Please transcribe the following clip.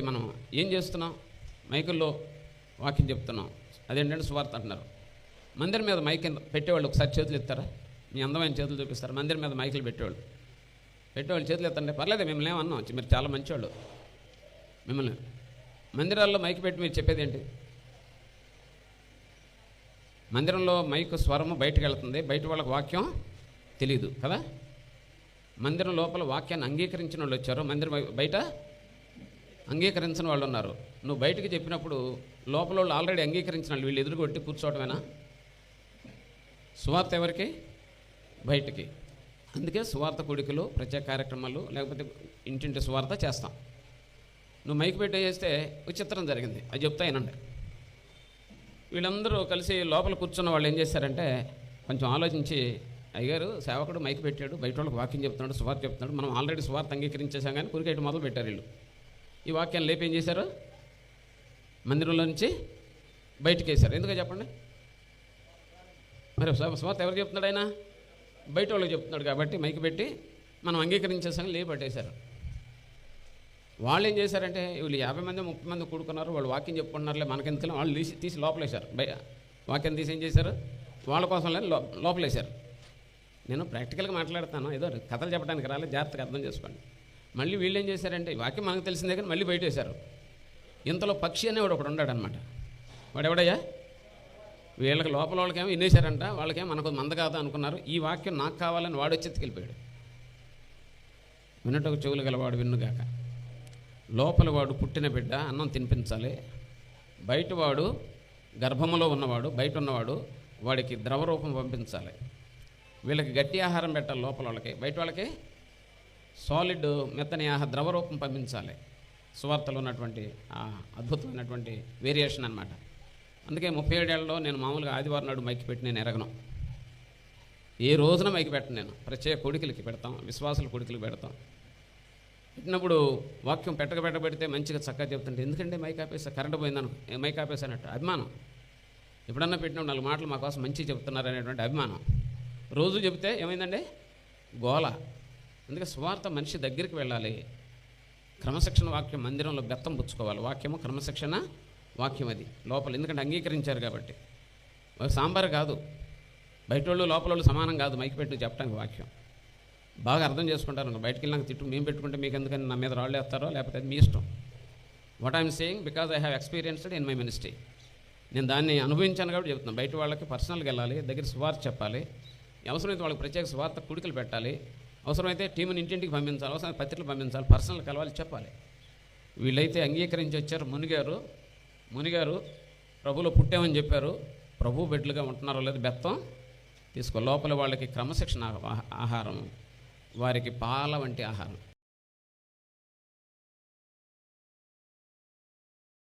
మనం ఏం చేస్తున్నాం? మైకుల్లో వాక్యం చెప్తున్నాం. అదేంటంటే సువార్త అంటున్నారు. మందిరం మీద మైక్ పెట్టేవాళ్ళు ఒకసారి చేతులు ఎత్తారా? మీ అందమైన చేతులు చూపిస్తారు? మందిరం మీద మైకులు పెట్టేవాళ్ళు. పెట్టేవాళ్ళు చేతులు ఎత్తండి పర్లేదు మిమ్మల్ని ఏమన్నాం మీరు చాలా మంచివాళ్ళు. మిమ్మల్ని మందిరాల్లో మైక్ పెట్టి మీరు చెప్పేది ఏంటి? మందిరంలో మైక్ స్వరము బయటకు వెళ్తుంది. బయట వాళ్ళకి వాక్యం తెలియదు కదా? మందిరం లోపల వాక్యాన్ని అంగీకరించిన వాళ్ళు వచ్చారు. మందిరం బయట అంగీకరించిన వాళ్ళు ఉన్నారు. నువ్వు బయటికి చెప్పినప్పుడు లోపల వాళ్ళు ఆల్రెడీ అంగీకరించిన వాళ్ళు వీళ్ళు ఎదురుగొట్టి కూర్చోవటమేనా? సువార్త ఎవరికి? బయటికి. అందుకే సువార్త కొడుకులు ప్రత్యేక కార్యక్రమాలు లేకపోతే ఇంటింటి సువార్త చేస్తాం. నువ్వు మైక్ పెట్టి చేస్తే విచిత్రం జరిగింది. అది చెప్తా వినండి. వీళ్ళందరూ కలిసి లోపల కూర్చున్న వాళ్ళు ఏం చేశారంటే కొంచెం ఆలోచించి అయ్యారు సేవకుడు మైక్ పెట్టాడు. బయట వాళ్ళకి వాక్యం చెప్తున్నాడు సువార్త చెప్తున్నాడు. మనం ఆల్రెడీ సువార్త అంగీకరించేసాం కానీ కురికేటి మొదలు పెట్టారు వీళ్ళు. ఈ వాక్యాన్ని లేపేం ఏం చేశారు? మందిరంలో నుంచి బయటికి వేశారు. ఎందుకో చెప్పండి? మరి సు- ఎవరు చెప్తున్నాడు ఆయన? బయట వాళ్ళకి చెప్తున్నాడు కాబట్టి మైక్ పెట్టి మనం అంగీకరించేసాం లేపట్టేశారు వాళ్ళు ఏం చేశారంటే వీళ్ళు యాభై మంది ముప్పై మంది కూడుకున్నారు వాళ్ళు వాక్యం చెప్పుకున్నారులే మనకెందుకు వాళ్ళు తీసి తీసి లోపలేశారు. బయ వాక్యం తీసి ఏం చేశారు? వాళ్ళ కోసం లో లోపలేశారు. నేను ప్రాక్టికల్గా మాట్లాడతాను. ఏదో కథలు చెప్పడానికి రాలేదు జాగ్రత్తగా అర్థం చేసుకోండి. మళ్ళీ వీళ్ళు ఏం చేశారంటే వాక్యం మనకు తెలిసిందే కానీ మళ్ళీ బయట వేశారు ఇంతలో పక్షి అనేవాడు ఒకడు ఉన్నాడనమాట వాడు ఎవడయ్యా వీళ్ళకి లోపల వాళ్ళకేమో వినేశారంట వాళ్ళకేమో మనకు మంద కాదు అనుకున్నారు. ఈ వాక్యం నాకు కావాలని వాడు వచ్చి ఎత్తుకెళ్ళిపోయాడు. వినటకు చెవులు గలవాడు విన్నుగాక. లోపల వాడు పుట్టిన బిడ్డ అన్నం తినిపించాలి. బయటవాడు గర్భములో ఉన్నవాడు బయట ఉన్నవాడు వాడికి ద్రవరూపం పంపించాలి. వీళ్ళకి గట్టి ఆహారం పెట్టాలి లోపల వాళ్ళకి. బయట వాళ్ళకి సాలిడ్ మెత్తని ఆహా ద్రవరూపం పంపించాలి. సువార్తలు ఉన్నటువంటి ఆ అద్భుతమైనటువంటి వేరియేషన్ అనమాట అందుకే ముప్పై ఏడేళ్ళలో నేను మామూలుగా ఆదివారం నాడు మైకి పెట్టి నేను ఎరగను. ఏ రోజున మైకి పెట్టను నేను. ప్రత్యేక కొడుకులకి పెడతాం విశ్వాసుల కొడుకులకి పెడతాం. పెట్టినప్పుడు వాక్యం పెట్టక పెట్టబెడితే మంచిగా చక్కగా చెప్తుంటే ఎందుకంటే మైక్ ఆపేసా కరెంట్ పోయిందను ఏ మైక్ ఆపేసానట్టు అభిమానం. ఎప్పుడన్నా పెట్టినప్పుడు నాలుగు మాటలు మా కోసం మంచిగా చెప్తున్నారు అనేటువంటి అభిమానం. రోజు చెబితే ఏమైందండి? గోల. అందుకే స్వార్థ మనిషి దగ్గరికి వెళ్ళాలి. క్రమశిక్షణ వాక్యం మందిరంలో బెత్తం పుచ్చుకోవాలి. వాక్యము క్రమశిక్షణ వాక్యం అది. లోపల ఎందుకంటే అంగీకరించారు కాబట్టి. సాంబార్ కాదు. బయట వాళ్ళు లోపల వాళ్ళు సమానం కాదు. మైక్ పెట్టి చెప్పడానికి వాక్యం. బాగా అర్థం చేసుకుంటారు అనుకో. బయటికి వెళ్ళినాక తిట్టు మేము పెట్టుకుంటే మీకు ఎందుకని నా మీద రాళ్ళు వేస్తారో లేకపోతే అది మీ ఇష్టం. What I'm saying because I have experienced in my ministry నేను దాన్ని అనుభవించాను కాబట్టి చెప్తున్నాను బయట వాళ్ళకి పర్సనల్గా వెళ్ళాలి. దగ్గర స్వార్థ చెప్పాలి. అవసరమైతే వాళ్ళకి ప్రత్యేక స్వార్థ కుడికలు పెట్టాలి. అవసరమైతే టీముని ఇంటింటికి పంపించాలి అవసరం పత్రికలు పంపించాలి పర్సనల్ కలవాలి చెప్పాలి. వీళ్ళైతే అంగీకరించి వచ్చారు. మునిగారు మునిగారు ప్రభులో పుట్టామని చెప్పారు. ప్రభు బిడ్డలుగా ఉంటున్నారో లేదు బెత్తం తీసుకో. లోపల వాళ్ళకి క్రమశిక్షణ ఆహారం వారికి పాల వంటి ఆహారం.